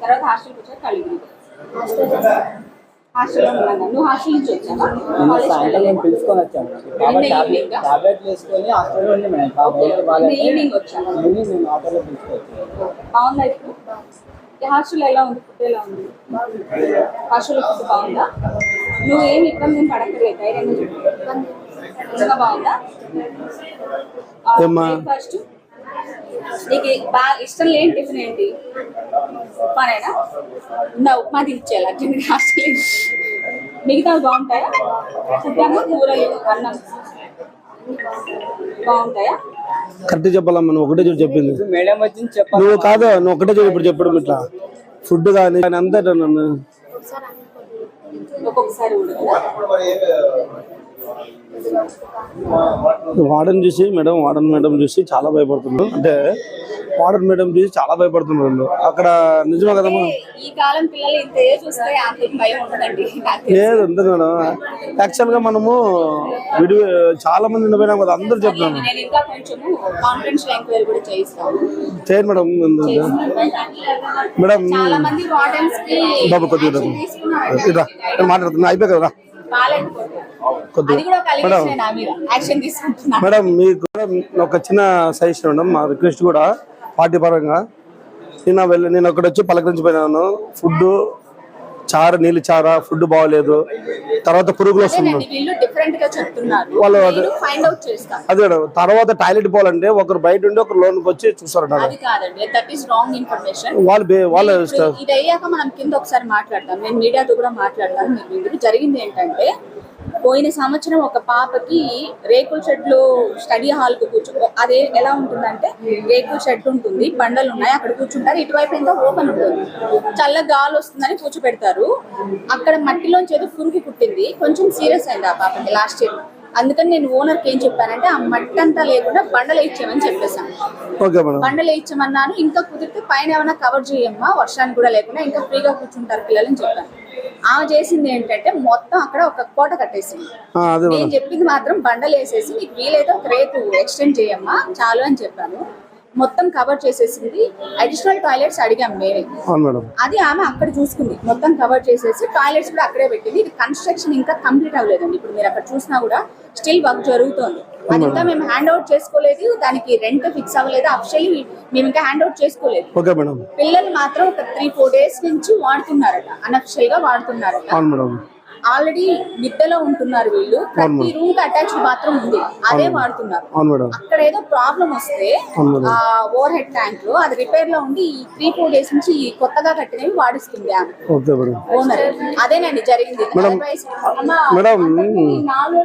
తర్వాత హాస్టల్కి వచ్చా కలిగి హాస్టల్లో ఉన్నాను. నువ్వు హాస్టల్ నుంచి వచ్చావా? సాయంత్రం నేను పిలుచుకొని వచ్చాను. టాబ్లెట్ వేసుకొని హాస్పిటల్ ఉంది మేడం. ఈవినింగ్ వచ్చాను. ఈవినింగ్ నేను ఆటోలో పిలుచుకొచ్చాను. బాగుందా ఇప్పుడు? హాస్టల్ ఎలా ఉంది? ఫుడ్ ఎలా ఉంది? హాస్టల్ ఫుడ్ బాగుందా? నువ్వు ఏమి ఇబ్బంది పడక్కర్లేదు ధైర్యంగా ఇంకా బాగుందా? ఫస్ట్ నీకు బాగా ఇష్టం లేని టిఫిన్ ఏంటి? ఉప్మానేనా నా ఉప్మా తినిచ్చేయాలి అర్జెంట్ హాస్టల్ మిగతా బాగుంటాయా? అన్న కూరలు అన్నం. బాగుంటాయా? కరెక్ట్ చెప్పాలమ్మా నువ్వు ఒకటే చూడు చెప్పింది. మేడం చెప్పాలి. నువ్వు కాదు నువ్వు ఒకటే చూడు ఇప్పుడు చెప్పడం ఇట్లా. ఫుడ్ కానీ అంతా ఒక్కొక్కసారి కూడా కదా వార్డెన్ చూసి మేడం వార్డెన్ మేడం చూసి చాలా భయపడుతున్నారు. అంటే వార్డెన్ మేడం చూసి చాలా భయపడుతున్నారు. అక్కడ నిజమే కదమ్మా. లేదు అంతే మేడం. యాక్చువల్గా మనము విడి చాలా మంది ఉండిపోయినాం కదా అందరూ చెప్తున్నాను చేయండి మేడం మేడం బాబు కొద్దిగా మాట్లాడుతున్నా అయిపోయి కదా మేడం. మీకు కూడా ఒక చిన్న సజెషన్ మేడం మా రిక్వెస్ట్ కూడా పార్టీ పరంగా. నిన్న వెళ్ళి నేను అక్కడ వచ్చి పలకరించిపోయినాను. ఫుడ్ చారు నీళ్ళు చారా ఫుడ్ బాగోలేదు. తర్వాత పురుగులు వస్తున్నాయి. వీళ్ళు అదే తర్వాత టాయిలెట్ పోవాలంటే ఒకరు బయట ఉండి ఒకరు లోన్కి వచ్చి ఇన్ఫర్మేషన్ వాళ్ళు వాళ్ళ ఇది అయ్యాక మనం కింద ఒకసారి మాట్లాడతాం. నేను మీడియాతో కూడా మాట్లాడతాను. జరిగింది ఏంటంటే పోయిన సంవత్సరం ఒక పాపకి రేకుల షెడ్లో స్టడీ హాల్కు కూర్చో అదే ఎలా ఉంటుందంటే రేకుల షెడ్ ఉంటుంది బండలు ఉన్నాయి అక్కడ కూర్చుంటారు ఇటువైపు ఎంత ఓపెన్ ఉంటుంది. చల్ల గాలి వస్తుందని కూర్చోపెడతారు. అక్కడ మట్టిలోంచి ఏదో పురుగు పుట్టింది. కొంచెం సీరియస్ అయింది ఆ పాపకి లాస్ట్ ఇయర్ అందుకని నేను ఓనర్కి ఏం చెప్పానంటే ఆ మట్టి అంతా లేకుండా బండలు ఇచ్చామని చెప్పేశాను. బండలు ఇచ్చామన్నాను ఇంకా కుదిరితే పైన ఏమైనా కవర్ చేయమ్మా వర్షానికి కూడా లేకుండా ఇంకా ఫ్రీగా కూర్చుంటారు పిల్లలని చెప్పాను. ఆమె చేసింది ఏంటంటే మొత్తం అక్కడ ఒక కోట కట్టేసింది. నేను చెప్పింది మాత్రం బండలు వేసేసి నీకు వీలైతే ఒక రేపు ఎక్స్టెండ్ చేయమ్మా చాలు అని చెప్పాను. మొత్తం కవర్ చేసేసింది. అడిషనల్ టాయిలెట్స్ అడిగాం మేడం. అది ఆమె అక్కడ చూసుకుంది. మొత్తం కవర్ చేసేసి టాయిలెట్స్ కూడా అక్కడే పెట్టింది. ఇది కన్స్ట్రక్షన్ ఇంకా కంప్లీట్ అవ్వలేదండి. ఇప్పుడు మీరు అక్కడ చూసినా కూడా స్టిల్ వర్క్ జరుగుతోంది. అది ఇంకా మేము హ్యాండ్ అవుట్ చేసుకోలేదు. దానికి రెంట్ ఫిక్స్ అవ్వలేదు. అఫిషియల్లీ మేము ఇంకా హ్యాండ్ అవుట్ చేసుకోలేదు పిల్లలు మాత్రం ఒక త్రీ ఫోర్ డేస్ నుంచి వాడుతున్నారట. అనఫిషియల్గా వాడుతున్నారట. ఆల్రెడీ మిద్దెలో ఉంటున్నారు వీళ్ళు. ప్రతి రూమ్కి అటాచ్డ్ బాత్రూమ్ ఉంది. అదే వాడుతున్నారు. అక్కడ ఏదో ప్రాబ్లం వస్తే ఓవర్ హెడ్ ట్యాంక్లో అది రిపేర్లో ఉండి ఈ త్రీ ఫోర్ డేస్ నుంచి కొత్తగా కట్టినవి వాడిస్తుంది ఓనర్ అదేనండి జరిగింది. నాలుగు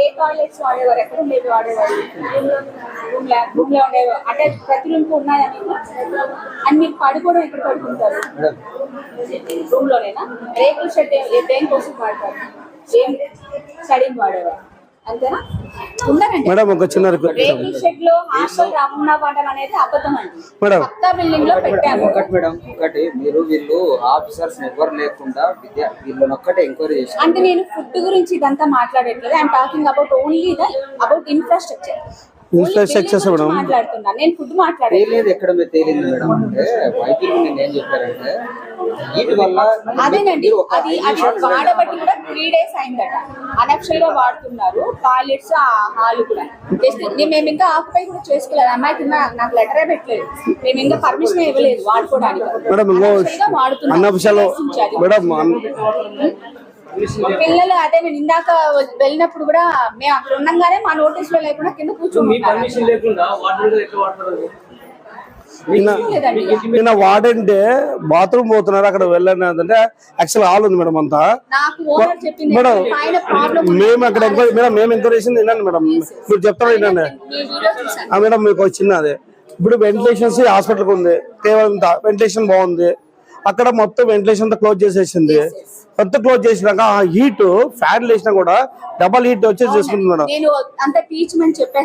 ఏ టాయిలెట్స్ వాడేవారు? ఎక్కడ ఉండేవి వాడేవారు? రూమ్లో రూమ్లో ఉండేవారు అంటే ప్రతి రూమ్కు ఉన్నాయా మీకు? అని మీరు పడుకోవడం ఎక్కడ పడుకుంటారు? రూమ్ లోనేనా రేకుల షెడ్ దేనికోసం వాడతారు? ఏం స్టడీని వాడేవారు అంతేనా? ఉన్నారండి. మేడం ఒక చిన్న రేకుల షెడ్లో హాస్టల్ రమణ వాడడం అనేది అబద్ధం అండి. మేడం. పక్కా బిల్డింగ్లో పెట్టాము. ఒకటి మేడం ఒకటి. మీరు వీళ్ళు ఆఫీసర్స్ ఎవరు లేకుండా విద్యా వీళ్ళని ఒక్కటే ఎంక్వైరీ చేసి అంటే నేను ఫుడ్ గురించి ఇదంతా మాట్లాడట్లేదు. I'm talking about only the about infrastructure. Madam. మాట్లాడుతున్నా. నేను ఫుడ్ మాట్లాడలేదు ఎక్కడ తేలింది మేడం? అంటే వైద్యులు నేను ఏం చెప్పారంటే వీటి వల్ల అదేనండి. అది అది వాడబట్టి కూడా త్రీ డేస్ అయిందట. అనఫిషియల్గా వాడుతున్నారు. టాయిలెట్స్ ఆ హాల్ కూడా. జస్ట్ మేము ఇంకా ఆక్యుపై కూడా చేసుకోలేదు. అమ్మాయికి నా- నాకు లెటరే పెట్టలేదు. మేము ఇంకా పర్మిషన్ ఇవ్వలేదు వాడుకోవడానికి. మేడం వాడుతున్నాం. మేడం పిల్లలు అదే నేను ఇందాక వెళ్ళినప్పుడు కూడా మేము అక్కడ ఉండగానే మా నోటీస్లో లేకుండా కింద కూర్చుంటున్నారు లేకుండా వాటర్ ఎట్లా వాడతారు నిన్న లేదండి. నిన్న వాడంటే బాత్రూమ్ పోతున్నారు అక్కడ వెళ్ళండి అంటే యాక్చువల్ హాల్ ఉంది మేడం అంతా. నాకు ఓనర్ చెప్పింది మేడం మేము అక్కడ మేడం మేము ఎంక్వైరీ చేసింది వినండి మేడం. మీరు చెప్తారా వినండి. మేడం మీకు ఒక చిన్నది. ఇప్పుడు వెంటిలేషన్స్ హాస్పిటల్కి ఉంది. కేవలం వెంటిలేషన్ బాగుంది. అక్కడ మొత్తం వెంటిలేషన్ అంతా క్లోజ్ చేసేసింది. మొత్తం క్లోజ్ చేసినాక ఆ హీట్ ఫ్యాన్ వేసినా కూడా డబల్ హీట్ వచ్చేసి చేసుకుంటుంది మేడం.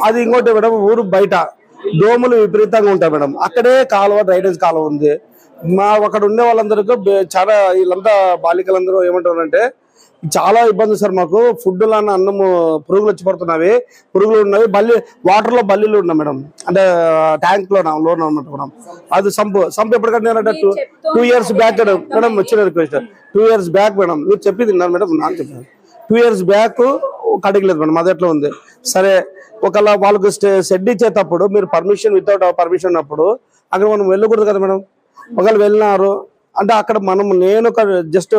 అది ఇంకోటి మేడం ఊరు బయట దోమలు విపరీతంగా ఉంటాయి మేడం. అక్కడే కాలువ డ్రైనేజ్ కాలువ ఉంది. మా అక్కడ ఉండే వాళ్ళందరికీ చాలా వీళ్ళంతా బాలికలందరూ ఏమంటారంటే చాలా ఇబ్బంది సార్ మాకు. ఫుడ్ లాన్న అన్నము పురుగులు వచ్చి పడుతున్నవి. పురుగులు ఉన్నవి బల్లి వాటర్లో బల్లీలు ఉన్నాయి మేడం. అంటే ట్యాంక్లో లోన్ అన్నమాట మేడం. అది sump sump ఎప్పటికంటే two two years back madam. వచ్చిన request two years back madam. మీరు చెప్పింది విన్నాను మేడం నాకు చెప్పాను టూ ఇయర్స్ బ్యాక్ కడగలేదు మేడం అది ఎట్లా ఉంది? సరే ఒకవేళ వాళ్ళకి షెడ్ ఇచ్చేటప్పుడు మీరు పర్మిషన్ వితౌట్ పర్మిషన్ ఉన్నప్పుడు అక్కడ మనం వెళ్ళకూడదు కదా మేడం. ఒకవేళ వెళ్ళినారు. అంటే అక్కడ మనం నేను ఒక జస్ట్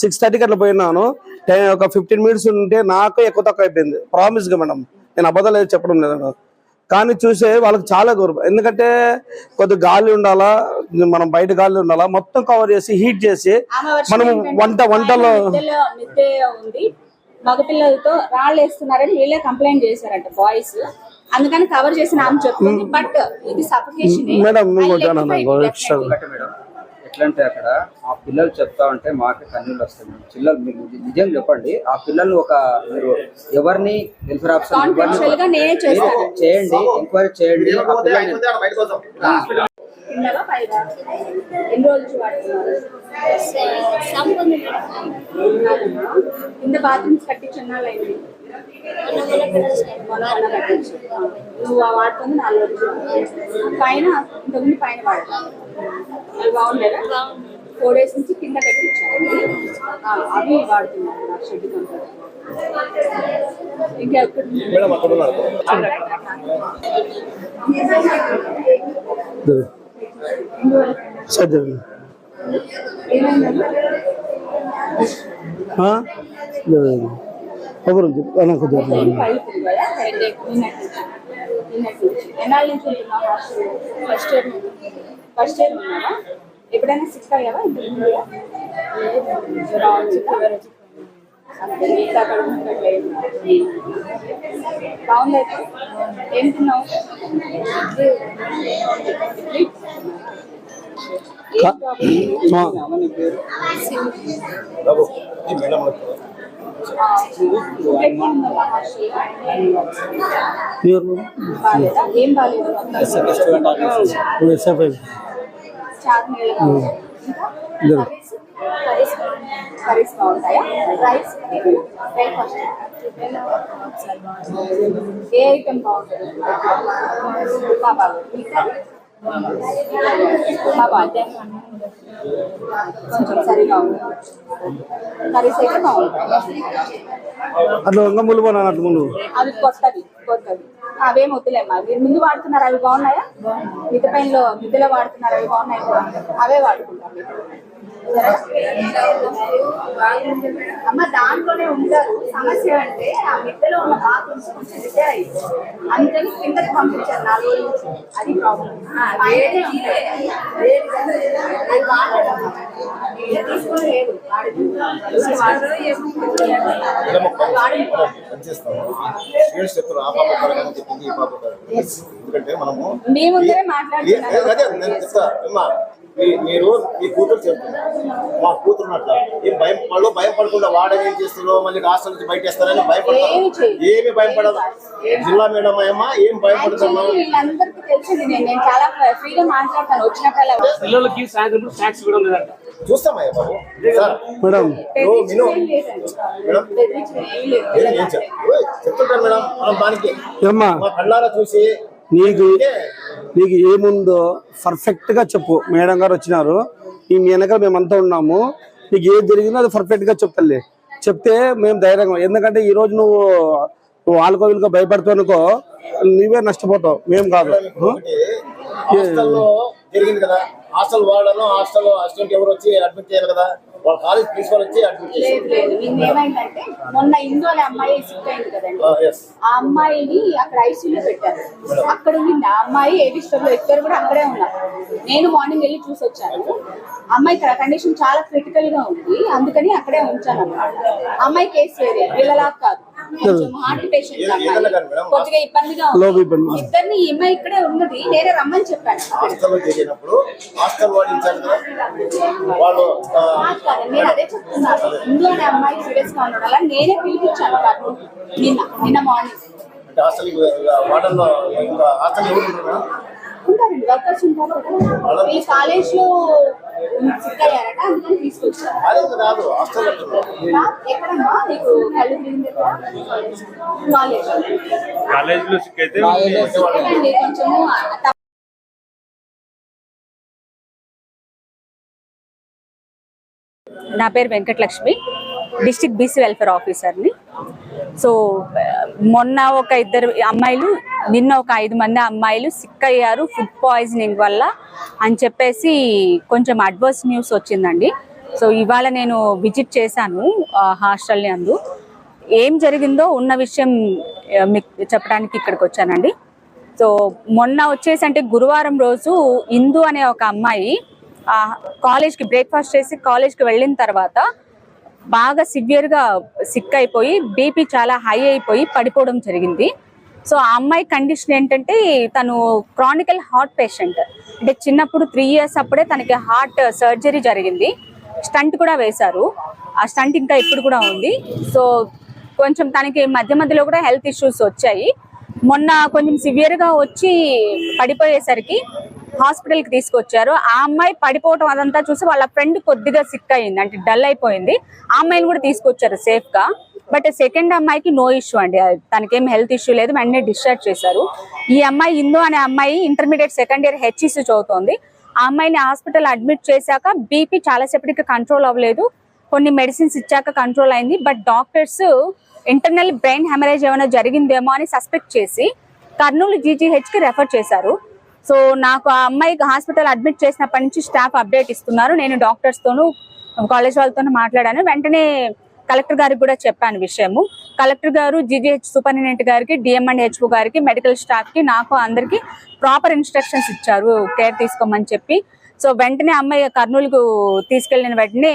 సిక్స్ థర్టీకి అట్లా పోయినాను. టెన్ ఒక ఫిఫ్టీన్ మినిట్స్ ఉంటే నాకు ఎక్కువ తక్కువ అయిపోయింది. ప్రామిస్గా మేడం. నేను అబద్ధాలు ఏది చెప్పడం లేదు. కానీ చూసే వాళ్ళకి చాలా గౌరవం. ఎందుకంటే కొద్ది గాలి ఉండాలా మనం బయట గాలి ఉండాలా మొత్తం కవర్ చేసి హీట్ చేసి మనం వంట వంటలో మగపిల్లలతో రాళ్ళు వేస్తున్నారని వీళ్ళే కంప్లైంట్ చేశారంట బాయ్స్ అందుకని కవర్ చేసిన ఆమె చెప్తుంది బట్ ఇది సఫికేషన్ ఎట్లంటే అక్కడ ఆ పిల్లలు చెప్తా ఉంటే మాకే కన్నీళ్ళు వస్తాయి మేడం. పిల్లలు మీరు నిజ- చెప్పండి. ఆ పిల్లల్ని ఒక మీరు ఎవరిని వెల్ఫేర్ ఆఫీసర్ చేయండి ఎంక్వైరీ చేయండి. కిందగా పైగా ఎన్ని రోజులు వాడుతున్నారు? కింద బాత్రూమ్స్ కట్టించు నువ్వు ఆ వాడుతుంది నాలుగు రోజులు పైన ఇంతకుముందు పైన వాడతాను అవి బాగుండేదా ఫోర్ డేస్ నుంచి కింద కట్టించాను అవి వాడుతున్నాను నా షెడ్ కంపెనీ ఇంకా ఎక్కడ జరగండి. ఒకరు ఫస్ట్ ఇయర్ ఫస్ట్ ఇయర్ ఉన్నావా ఎప్పుడైనా సిక్ అయ్యావా? ఇంతకు ముందుగా? జ్వరం వచ్చిందా? అంతే మిగతా అక్కడ ఉన్నట్లే బాగుంది అయితే? ఏం తిన్నావు? కర్రీస్? కర్రీస్ కర్రీస్ బాగుంటాయా రైస్ బ్రేక్ఫాస్ట్ ఏ ఐటమ్ బాగుంటుంది మా ఇంకా కొంచెం సరిగా ఉంది కర్రీస్ అయితే బాగుంటాయి అట్లా వంగ ముళ్ళు పోనా అట్లా అవి కొత్తవి కొత్తవి. అవేం వద్దులేమ్మా. మీరు ముందు వాడుతున్నారు? అవి బాగున్నాయా? మిత పైనలో మిద్దెలో వాడుతున్నారు. అవి బాగున్నాయి? అవే వాడుకుంటాం. అమ్మ దాంట్లోనే ఉంటారు సమస్య అంటే ఆ మిద్దెలో ఉన్న బాత్రూమ్స్ కొంచెం రిపేర్ అందుకని కిందకి పంపించారు నాలుగు రోజుల నుంచి అది ప్రాబ్లం తీసుకొని లేదు ఎందుకంటే మనము మీ ముందరే ఏ- మీరు మీ కూతురు చెప్తున్నారు మా కూతురు ఏం భయం వాళ్ళు భయం పడకుండా వాడని ఏం చేస్తారో మళ్ళీ హాస్టల్ నుంచి బయట వేస్తారని ఏమి భయపడతారు. ఏమి భయపడదు జిల్లా మేడం అమ్మా ఏం భయపడుతున్నావు Actually, వీళ్ళందరికీ తెలిసింది నేను. నేను చాలా ఫ్రీగా మాట్లాడతాను. వచ్చినప్పుడల్లా పిల్లలకి సాయంత్రం స్నాక్స్ కూడా లేదంట. చూస్తామయ్యా బాబు? సార్. మేడం. చెప్తుంటారు మేడం. మనం దానికి మా కళ్ళారా చూసి నీకు నీకు ఏముందో పర్ఫెక్ట్గా చెప్పు. మేడం గారు వచ్చినారు. ఈ మీ వెనకాల మేమంతా ఉన్నాము. నీకు ఏది జరిగిందో అది పర్ఫెక్ట్గా చెప్తాలే చెప్తే మేము ధైర్యంగా ఎందుకంటే ఈ రోజు నువ్వు వాళ్ళకో వీళ్ళకో భయపడతావు అనుకో నువ్వే నష్టపోతావు. మేము జరిగింది కదా. హాస్టల్ వాళ్ళను హాస్టల్ అసిస్టెంట్ ఎవరు వచ్చి అడ్మిట్ చేయాలి కదా? వాళ్ళ కాలేజ్ ప్రిన్సిపల్ వచ్చి అడ్మిట్ లేదు లేదు. నిన్న ఏమైందంటే మొన్న అమ్మాయి సిక్ అయింది కదండి. ఆ అమ్మాయిని అక్కడ ఐసీయూలో పెట్టారు. అక్కడ ఆ అమ్మాయి ఏబీ స్టోర్లో ఇద్దరు కూడా అక్కడే ఉన్నారు. నేను మార్నింగ్ వెళ్ళి చూసి వచ్చాను. అమ్మాయి కండిషన్ చాలా క్రిటికల్గా ఉంది. అందుకని అక్కడే ఉంచాను అన్నమాట. అమ్మాయి కేసు వేరే వీళ్ళలా కాదు. కొద్దిగా ఇబ్బందిగా. ఇద్దరిని ఈ అమ్మాయి ఇక్కడే ఉన్నది. నేనే రమ్మని చెప్పాను. కదా. కాదు, నేను అదే చెప్తున్నాను. ఇందు అనే అమ్మాయి సీరియస్గా ఉండడం వల్ల నేనే పిలిపించాను కర్నూలు నిన్న నిన్న మార్నింగ్ హాస్టల్ హాస్టల్ ఉంటారండి వర్కర్స్ ఉంటారు కదా. ఈ కాలేజ్లో సిక్ అయ్యారట అందుకని తీసుకొచ్చారు. కాలేజ్ కాదు హాస్టల్ ఎక్కడమ్మా? నీకు కళ్ళు తిరిగింది కాలేజ్. కాలేజీలో సిక్ అయితే కొంచెము నా పేరు వెంకటలక్ష్మి. డిస్ట్రిక్ట్ బీసీ వెల్ఫేర్ ఆఫీసర్ని. సో మొన్న ఒక ఇద్దరు అమ్మాయిలు నిన్న ఒక ఐదు మంది అమ్మాయిలు సిక్ అయ్యారు ఫుడ్ పాయిజనింగ్ వల్ల అని చెప్పేసి కొంచెం అడ్వర్స్ న్యూస్ వచ్చిందండి. సో ఇవాళ నేను విజిట్ చేశాను హాస్టల్ని అందు ఏం జరిగిందో ఉన్న విషయం మీకు చెప్పడానికి ఇక్కడికి వచ్చానండి. సో మొన్న వచ్చేసి అంటే గురువారం రోజు ఇందు అనే ఒక అమ్మాయి కాలేజ్కి బ్రేక్ఫాస్ట్ చేసి కాలేజ్కి వెళ్ళిన తర్వాత బాగా సివియర్గా సిక్ అయిపోయి బీపీ చాలా హై అయిపోయి పడిపోవడం జరిగింది. సో ఆ అమ్మాయి కండిషన్ ఏంటంటే తను క్రానికల్ హార్ట్ పేషెంట్ అంటే చిన్నప్పుడు త్రీ ఇయర్స్ అప్పుడే తనకి హార్ట్ సర్జరీ జరిగింది. స్టంట్ కూడా వేశారు. ఆ స్టంట్ ఇంకా ఇప్పుడు కూడా ఉంది. సో కొంచెం తనకి మధ్య మధ్యలో కూడా హెల్త్ ఇష్యూస్ వచ్చాయి. మొన్న కొంచెం సివియర్గా వచ్చి పడిపోయేసరికి హాస్పిటల్కి తీసుకొచ్చారు. ఆ అమ్మాయి పడిపోవటం అదంతా చూసి వాళ్ళ ఫ్రెండ్ కొద్దిగా సిక్ అయింది. అంటే డల్ అయిపోయింది. ఆ అమ్మాయిని కూడా తీసుకొచ్చారు సేఫ్గా. బట్ సెకండ్ అమ్మాయికి నో ఇష్యూ అండి. తనకేం హెల్త్ ఇష్యూ లేదు. వెంటనే డిశ్చార్జ్ చేశారు. ఈ అమ్మాయి ఇందు అనే అమ్మాయి ఇంటర్మీడియట్ సెకండ్ ఇయర్ హెచ్ఈసి చదువుతోంది. ఆ అమ్మాయిని హాస్పిటల్ అడ్మిట్ చేశాక బీపీ చాలాసేపటికి కంట్రోల్ అవ్వలేదు. కొన్ని మెడిసిన్స్ ఇచ్చాక కంట్రోల్ అయింది. But doctors internal brain haemorrhage ఏమైనా జరిగిందేమో అని సస్పెక్ట్ చేసి కర్నూలు జీజీహెచ్కి రెఫర్ చేశారు. సో నాకు ఆ అమ్మాయికి హాస్పిటల్ అడ్మిట్ చేసినప్పటి నుంచి స్టాఫ్ అప్డేట్ ఇస్తున్నారు. నేను డాక్టర్స్ తోనూ కాలేజ్ వాళ్ళతోనూ మాట్లాడాను. వెంటనే కలెక్టర్ గారికి కూడా చెప్పాను విషయము. కలెక్టర్ గారు జీజీహెచ్ సూపరింటెండెంట్ గారికి డిఎం అండ్ హెచ్ఓ గారికి మెడికల్ స్టాఫ్కి నాకు అందరికి ప్రాపర్ ఇన్స్ట్రక్షన్స్ ఇచ్చారు కేర్ తీసుకోమని చెప్పి. సో వెంటనే అమ్మాయి కర్నూలుకు తీసుకెళ్ళిన వెంటనే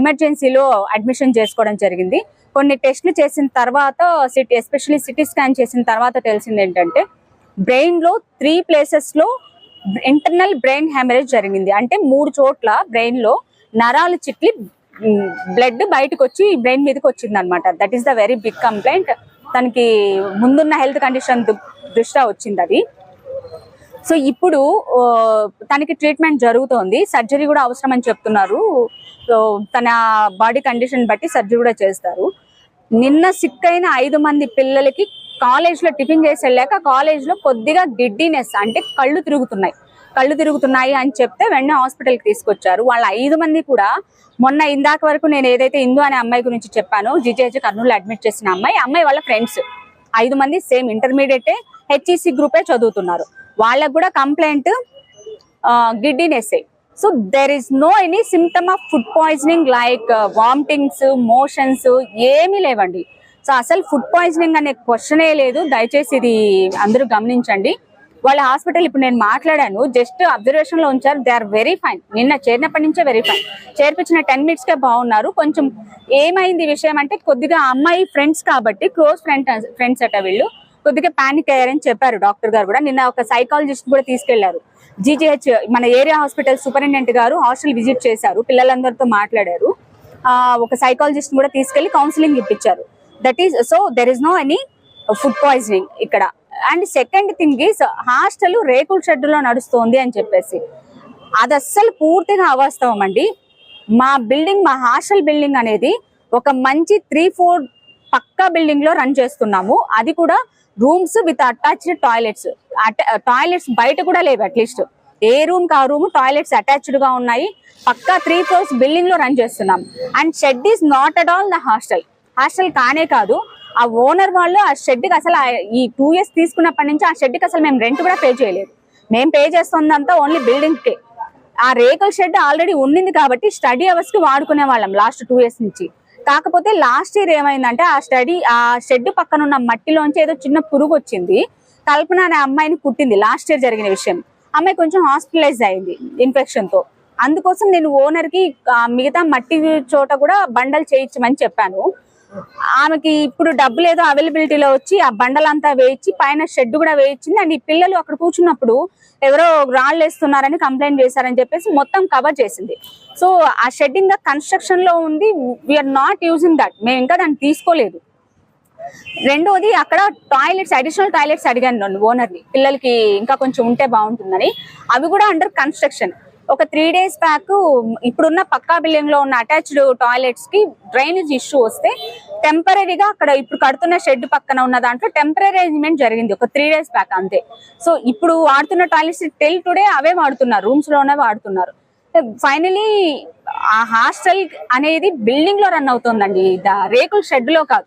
ఎమర్జెన్సీలో అడ్మిషన్ చేసుకోవడం జరిగింది. కొన్ని టెస్ట్లు చేసిన తర్వాత సిటీ ఎస్పెషల్లీ సిటీ స్కాన్ చేసిన తర్వాత తెలిసింది ఏంటంటే బ్రెయిన్లో త్రీ ప్లేసెస్లో ఇంటర్నల్ బ్రెయిన్ హెమరేజ్ జరిగింది. అంటే మూడు చోట్ల బ్రెయిన్లో నరాలు చిట్లి బ్లడ్ బయటకు వచ్చి బ్రెయిన్ మీదకి వచ్చింది అనమాట that is the very big complaint తనకి ముందున్న హెల్త్ కండిషన్ దృష్ట్యా వచ్చింది అది. సో ఇప్పుడు తనకి ట్రీట్మెంట్ జరుగుతోంది. సర్జరీ కూడా అవసరం అని చెప్తున్నారు తన బాడీ కండిషన్ బట్టి సర్జరీ కూడా చేస్తారు. నిన్న సిక్ అయిన ఐదు మంది పిల్లలకి కాలేజ్లో టిఫిన్ చేసి వెళ్ళాక కాలేజ్లో కొద్దిగా గిడ్డినెస్ అంటే కళ్ళు తిరుగుతున్నాయి. కళ్ళు తిరుగుతున్నాయి అని చెప్తే వెంటనే హాస్పిటల్కి తీసుకొచ్చారు. వాళ్ళ ఐదు మంది కూడా మొన్న ఇందాక వరకు నేను ఏదైతే ఇందు అనే అమ్మాయి గురించి చెప్పానో జిజేజీ కర్నూలు అడ్మిట్ చేసిన అమ్మాయి అమ్మాయి వాళ్ళ ఫ్రెండ్స్ ఐదు మంది సేమ్ ఇంటర్మీడియట్ హెచ్ఈసి గ్రూపే చదువుతున్నారు. వాళ్ళకు కూడా complaint giddiness so there is no any symptom of food poisoning like vomitings motions ఏమీ లేవండి. సో అసలు ఫుడ్ పాయిజనింగ్ అనే క్వశ్చనే లేదు. దయచేసి ఇది అందరూ గమనించండి. వాళ్ళ హాస్పిటల్ ఇప్పుడు నేను మాట్లాడాను. జస్ట్ అబ్జర్వేషన్లో ఉంచారు. దే ఆర్ వెరీ ఫైన్ నిన్న చేరినప్పటి నుంచే వెరీ ఫైన్ చేర్పించిన టెన్ మినిట్స్ కే బాగున్నారు. కొంచెం ఏమైంది విషయం అంటే కొద్దిగా అమ్మాయి ఫ్రెండ్స్ కాబట్టి క్లోజ్ ఫ్రెండ్ ఫ్రెండ్స్ అట వీళ్ళు. కొద్దిగా పానిక్ అయ్యారని చెప్పారు డాక్టర్ గారు కూడా. నిన్న ఒక సైకాలజిస్ట్ కూడా తీసుకెళ్ళారు. జీజీహెచ్ మన ఏరియా హాస్పిటల్ సూపరింటెండెంట్ గారు హాస్టల్ విజిట్ చేశారు. పిల్లలందరితో మాట్లాడారు. ఆ, ఒక సైకాలజిస్ట్ కూడా తీసుకెళ్ళి కౌన్సిలింగ్ ఇప్పించారు. That is so there is no any food poisoning ఇక్కడ. And second thing is hostel రేకుల షెడ్లో నడుస్తోంది అని చెప్పేసి. అది అస్సలు పూర్తిగా అవాస్తవం అండి. మా బిల్డింగ్ మా హాస్టల్ బిల్డింగ్ అనేది ఒక మంచి త్రీ ఫోర్ పక్కా బిల్డింగ్లో రన్ చేస్తున్నాము. అది కూడా rooms with attached toilets. Toilets బయట కూడా లేవు అట్లీస్ట్ ఏ రూమ్ కా రూమ్ టాయిలెట్స్ అటాచ్డ్గా ఉన్నాయి. పక్కా త్రీ ఫ్లోర్స్ బిల్డింగ్లో రన్ చేస్తున్నాం. And shed is not at all the hostel hostel కానే కాదు ఆ ఓనర్ వాళ్ళు ఆ షెడ్కి అసలు ఆ- ఈ టూ ఇయర్స్ తీసుకున్నప్పటి నుంచి ఆ షెడ్కి అసలు మేము రెంట్ కూడా పే చేయలేదు. మేము పే చేస్తుందంతా ఓన్లీ బిల్డింగ్కే ఆ రేకుల షెడ్ ఆల్రెడీ ఉండింది కాబట్టి స్టడీ అవర్స్కి వాడుకునే వాళ్ళం లాస్ట్ టూ ఇయర్స్ నుంచి. కాకపోతే లాస్ట్ ఇయర్ ఏమైందంటే ఆ స్టడీ ఆ షెడ్ పక్కన ఉన్న మట్టిలోంచి ఏదో చిన్న పురుగు వచ్చింది. కల్పన అనే అమ్మాయిని పుట్టింది లాస్ట్ ఇయర్ జరిగిన విషయం. అమ్మాయి కొంచెం హాస్పిటలైజ్ అయింది ఇన్ఫెక్షన్తో అందుకోసం నేను ఓనర్కి మిగతా మట్టి చోట కూడా బండలు చేయించమని చెప్పాను. ఆమెకి ఇప్పుడు డబ్బులు ఏదో అవైలబిలిటీలో వచ్చి ఆ బండలంతా వేయించి పైన షెడ్ కూడా వేయించింది. అండ్ ఈ పిల్లలు అక్కడ కూర్చున్నప్పుడు ఎవరో రాళ్ళు వేస్తున్నారని కంప్లైంట్ చేశారని చెప్పేసి మొత్తం కవర్ చేసింది. సో ఆ షెడ్ ఇంకా కన్స్ట్రక్షన్లో ఉంది వీఆర్ నాట్ యూజింగ్ దట్ మేము ఇంకా దాన్ని తీసుకోలేదు. రెండోది అక్కడ టాయిలెట్స్ అడిషనల్ టాయిలెట్స్ అడిగాను ఓనర్ని. పిల్లలకి ఇంకా కొంచెం ఉంటే బాగుంటుందని. అవి కూడా అండర్ కన్స్ట్రక్షన్ ఒక త్రీ డేస్ బ్యాక్ ఇప్పుడున్న పక్కా బిల్డింగ్లో ఉన్న అటాచ్డ్ టాయిలెట్స్కి డ్రైనేజ్ ఇష్యూ వస్తే టెంపరీగా అక్కడ ఇప్పుడు కడుతున్న షెడ్ పక్కన ఉన్న దాంట్లో టెంపరీ అరేంజ్మెంట్ జరిగింది. ఒక త్రీ డేస్ బ్యాక్ అంతే. సో ఇప్పుడు వాడుతున్న టాయిలెట్స్ టెల్ టుడే అవే వాడుతున్నారు. రూమ్స్లోనే వాడుతున్నారు. ఫైనలీ ఆ హాస్టల్ అనేది బిల్డింగ్లో రన్ అవుతుందండి. రేకుల షెడ్లో కాదు.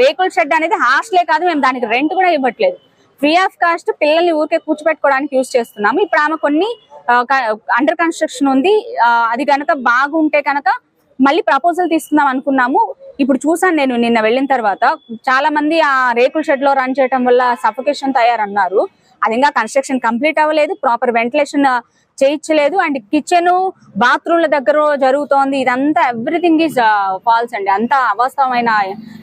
రేకుల షెడ్ అనేది హాస్టలే కాదు. మేము దానికి రెంట్ కూడా ఇవ్వట్లేదు. ఫ్రీ ఆఫ్ కాస్ట్ పిల్లల్ని ఊరికే కూర్చోపెట్టుకోవడానికి యూజ్ చేస్తున్నాము. ఇప్పుడు ఆమె కొన్ని అండర్ కన్స్ట్రక్షన్ ఉంది. అది కనుక బాగుంటే కనుక మళ్ళీ ప్రపోజల్ తీసుకుందాం అనుకున్నాము. ఇప్పుడు చూసాను నేను నిన్న వెళ్ళిన తర్వాత చాలా మంది ఆ రేకుల షెడ్లో రన్ చేయడం వల్ల సఫకేషన్ తయారన్నారు. అది ఇంకా కన్స్ట్రక్షన్ కంప్లీట్ అవ్వలేదు ప్రాపర్ వెంటిలేషన్ చేయించలేదు అండ్ కిచెన్ బాత్రూమ్ల దగ్గర జరుగుతోంది. ఇదంతా ఎవ్రీథింగ్ ఈజ్ ఫాల్స్ అండి. అంతా అవాస్తవమైన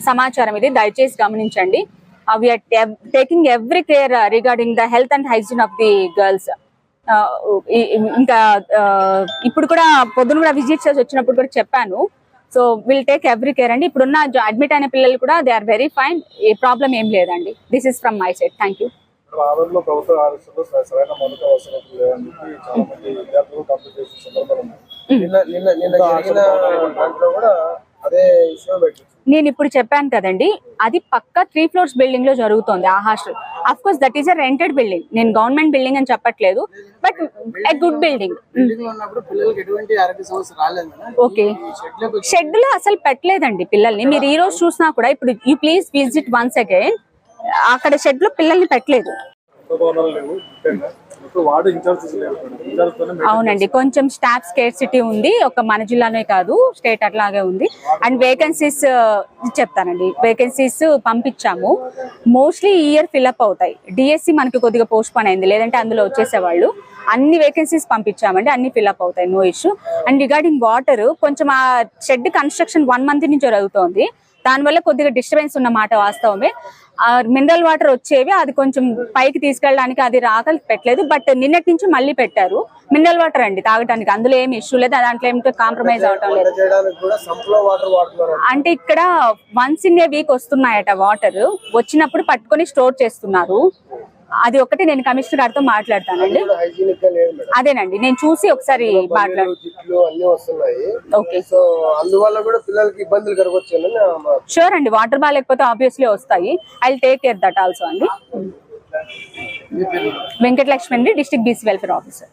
సమాచారం ఇది. దయచేసి గమనించండి. We are taking every care regarding the health and hygiene of the girls ఇంకా uh, ఇప్పుడు కూడా పొద్దున కూడా విజిట్ చేసి వచ్చినప్పుడు కూడా చెప్పాను. So will take every care అండి. ఇప్పుడున్న అడ్మిట్ అయిన పిల్లలు కూడా దే ఆర్ వెరీ ఫైన్. ఏ ప్రాబ్లం ఏం లేదండి. This is from my side. Thank you. ఆంధ్రలో ప్రభుత్వ ఆలోచనలో సరైన మౌలిక వసతులు లేవని చెప్పి చాలా మంది విద్యార్థులు కంప్లీట్ చేసిన సందర్భాలు ఉన్నాయి. నిన్న నిన్న నిన్న జరిగిన దాంట్లో కూడా అదే ఇష్యూ పెట్టింది నేను ఇప్పుడు చెప్పాను కదండి అది పక్క త్రీ ఫ్లోర్స్ బిల్డింగ్లో జరుగుతోంది ఆ hostel. Of course that is a rented building నేను గవర్నమెంట్ బిల్డింగ్ అని చెప్పట్లేదు but a good building okay షెడ్లో అసలు పెట్టలేదండి పిల్లల్ని. మీరు ఈ రోజు చూసినా కూడా ఇప్పుడు you please visit once again అక్కడ షెడ్లో పిల్లల్ని పెట్టలేదు. అవునండి. కొంచెం స్టాఫ్ స్కేర్సిటీ ఉంది. ఒక మన జిల్లానే కాదు. స్టేట్ అట్లాగే ఉంది. అండ్ వేకెన్సీస్ చెప్తానండి. వేకెన్సీస్ పంపించాము. మోస్ట్లీ ఈ ఇయర్ ఫిల్అప్ అవుతాయి. డిఎస్సి మనకి కొద్దిగా పోస్ట్ పోన్ అయింది. లేదంటే అందులో వచ్చేసేవాళ్ళు. అన్ని వేకెన్సీస్ పంపించామండి. అన్ని ఫిల్అప్ అవుతాయి. No issue and regarding water కొంచెం ఆ షెడ్ కన్స్ట్రక్షన్ వన్ మంత్ నుంచి జరుగుతోంది. దానివల్ల కొద్దిగా డిస్టర్బెన్స్ ఉన్న మాట వాస్తవమే. మినరల్ వాటర్ వచ్చేవి అది కొంచెం పైకి తీసుకెళ్ళడానికి అది రాక పెట్టలేదు. బట్ నిన్నటి నుంచి మళ్ళీ పెట్టారు. మినరల్ వాటర్ అండి తాగడానికి అందులో ఏమి ఇష్యూ లేదు. దాంట్లో ఏమి కాంప్రమైజ్ అవటం లేదు. అంటే ఇక్కడ వన్స్ ఇన్ ఏ వీక్ వస్తున్నాయట వాటర్ వచ్చినప్పుడు పట్టుకొని స్టోర్ చేస్తున్నారు. అది ఒకటి నేను కమిషనర్ గారితో మాట్లాడతానండి. అదేనండి నేను చూసి ఒకసారి షూర్ అండి వాటర్ బాగాలేకపోతే ఆబ్వియస్లీ వస్తాయి. I take care that also అండి. వెంకటలక్ష్మి అండి డిస్ట్రిక్ట్ బీసీ వెల్ఫేర్ ఆఫీసర్.